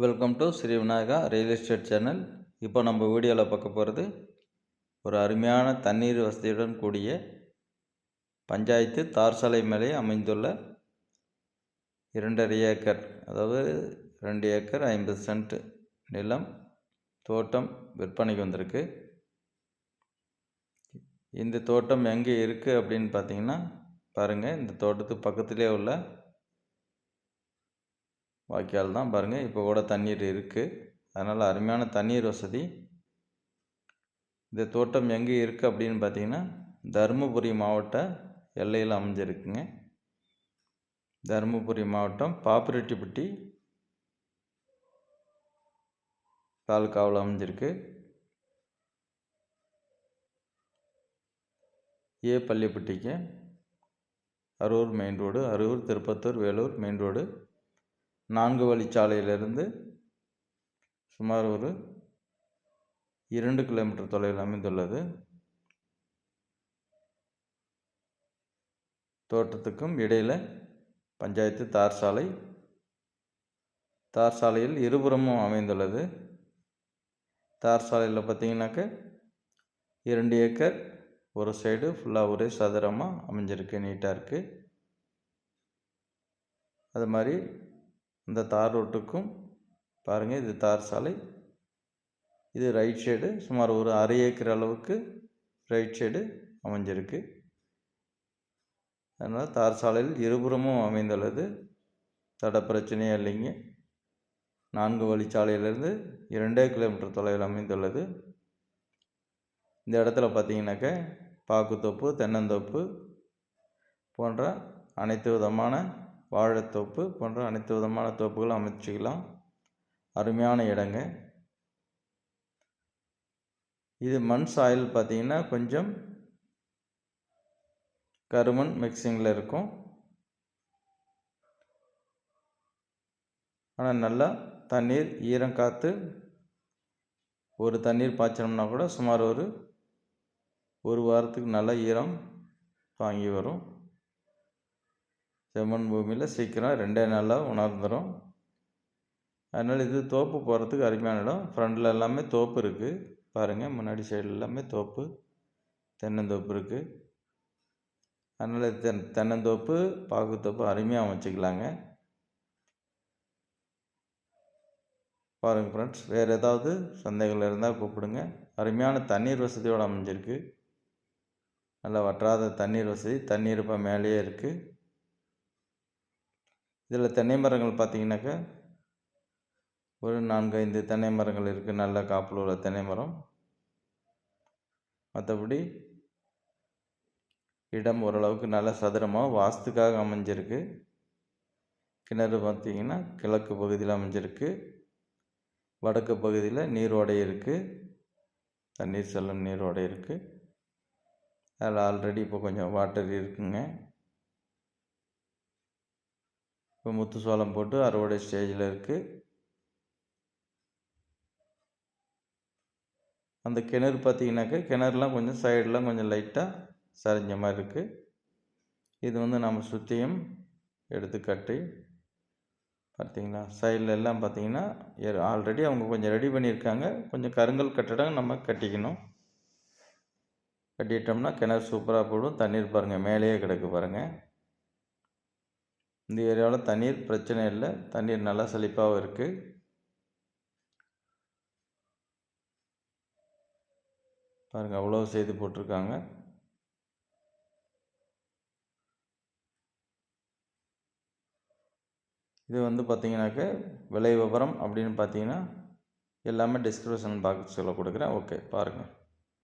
Welcome to Shri Vinayaka real estate channel இப்போ நம்ம வீடியோவில் பார்க்க போகிறது ஒரு அருமையான தண்ணீர் வசதியுடன் கூடிய பஞ்சாயத்து தார் சாலை மேலே அமைந்துள்ள இரண்டரை ஏக்கர் அதாவது ரெண்டு ஏக்கர் ஐம்பது சென்ட் நிலம் தோட்டம் விற்பனைக்கு வந்திருக்கு. இந்த தோட்டம் எங்கே இருக்குது அப்படின்னு பார்த்தீங்கன்னா பாருங்கள் இந்த தோட்டத்துக்கு பக்கத்திலே உள்ள வாய்க்கால் தான் பாருங்கள் இப்போ கூட தண்ணீர் இருக்குது அதனால் அருமையான தண்ணீர் வசதி. இந்த தோட்டம் எங்கே இருக்குது அப்படின்னு பார்த்தீங்கன்னா தருமபுரி மாவட்ட எல்லையில் அமைஞ்சிருக்குங்க. தருமபுரி மாவட்டம் பாப்பிரெட்டிப்பட்டி தாலுக்காவில் அமைஞ்சிருக்கு. ஏ பள்ளிப்பட்டிக்கு Arur main road Arur Tirupattur Vellore main road நான்கு வழிச்சாலையிலிருந்து சுமார் ஒரு இரண்டு கிலோமீட்டர் தொலைவில் அமைந்துள்ளது. தோட்டத்துக்கும் இடையில் பஞ்சாயத்து தார் சாலை. தார் சாலையில் இருபுறமும் அமைந்துள்ளது. தார் சாலையில் பார்த்தீங்கன்னாக்க இரண்டு ஏக்கர் ஒரு சைடு ஃபுல்லாக ஒரே சதுரமாக அமைஞ்சிருக்கு நீட்டாக இருக்குது அது மாதிரி இந்த தார் ரோட்டுக்கும் பாருங்கள் இது தார் சாலை. இது ரைட் சைடு சுமார் ஒரு அரை ஏக்கர் அளவுக்கு ரைட் சைடு அமைஞ்சிருக்கு. அதனால் தார் சாலையில் இருபுறமும் அமைந்துள்ளது. தட பிரச்சனையே இல்லைங்க. நான்கு வழிச்சாலையிலிருந்து இரண்டே கிலோமீட்டர் தொலைவில் அமைந்துள்ளது. இந்த இடத்துல பார்த்தீங்கன்னாக்க பாக்குத்தோப்பு தென்னந்தோப்பு போன்ற அனைத்து விதமான வாழைத்தோப்பு போன்ற அனைத்து விதமான தோப்புகளும் அமைச்சிக்கலாம். அருமையான இடங்க. இது மண் சாயில் பார்த்திங்கன்னா கொஞ்சம் கருமண் மிக்சிங்கில் இருக்கும். ஆனால் நல்லா தண்ணீர் ஈரம் காற்று ஒரு தண்ணீர் பாய்ச்சணும்னா கூட சுமார் ஒரு ஒரு வாரத்துக்கு நல்ல ஈரம் வாங்கி வரும். செம்மண் பூமியில் சீக்கிரம் ரெண்டே நாளில் உணர்ந்துடும் அதனால் இது தோப்பு போகிறதுக்கு அருமையான இடம். ஃப்ரண்டில் எல்லாமே தோப்பு இருக்குது பாருங்கள் முன்னாடி சைடு எல்லாமே தோப்பு. தென்னந்தோப்பு இருக்குது அதனால் தென் தென்னந்தோப்பு பாக்குத்தோப்பு அருமையாக அமைச்சிக்கலாங்க பாருங்கள் ஃப்ரெண்ட்ஸ் வேறு ஏதாவது சந்தைகள் இருந்தால் கூப்பிடுங்க. அருமையான தண்ணீர் வசதியோடு அமைஞ்சிருக்கு. நல்லா வற்றாத தண்ணீர் வசதி. தண்ணீர் இப்போ மேலேயே இருக்குது இதில் தென்னை மரங்கள் பார்த்திங்கனாக்கா ஒரு நான்கு ஐந்து தென்னை மரங்கள் இருக்குது. நல்ல காப்பில் உள்ள தென்னை மரம். மற்றபடி இடம் ஓரளவுக்கு நல்ல சதுரமாக வாஸ்துக்காக அமைஞ்சிருக்கு. கிணறு பார்த்திங்கன்னா கிழக்கு பகுதியில் அமைஞ்சிருக்கு. வடக்கு பகுதியில் நீரோடை இருக்குது தண்ணீர் செல்லும் நீரோடை இருக்குது அதில் ஆல்ரெடி இப்போ கொஞ்சம் வாட்டர் இருக்குங்க. இப்போ முத்து சோளம் போட்டு அறுவடை ஸ்டேஜில் இருக்குது அந்த கிணறு பார்த்தீங்கன்னாக்கா கிணறுலாம் கொஞ்சம் சைடெலாம் கொஞ்சம் லைட்டாக சரிஞ்ச மாதிரி இருக்குது இது வந்து நம்ம சுற்றியும் எடுத்து கட்டி பார்த்தீங்களா? சைடில் எல்லாம் பார்த்தீங்கன்னா ஆல்ரெடி அவங்க கொஞ்சம் ரெடி பண்ணியிருக்காங்க. கொஞ்சம் கருங்கல் கட்டடம் நம்ம கட்டிக்கணும். கட்டிட்டோம்னா கிணறு சூப்பராக போடும். தண்ணீர் பாருங்கள் மேலேயே கிடக்கு பாருங்கள் இந்த ஏரியாவில் தண்ணீர் பிரச்சனை இல்லை. தண்ணீர் நல்லா செழிப்பாகவும் இருக்குது பாருங்கள் அவ்வளோ செய்து போட்டிருக்காங்க. இது வந்து பார்த்தீங்கன்னாக்க விலை விவரம் அப்படின்னு பார்த்தீங்கன்னா எல்லாமே டிஸ்கிரிப்ஷன் பாக்ஸில் கொடுக்குறேன். ஓகே பாருங்கள்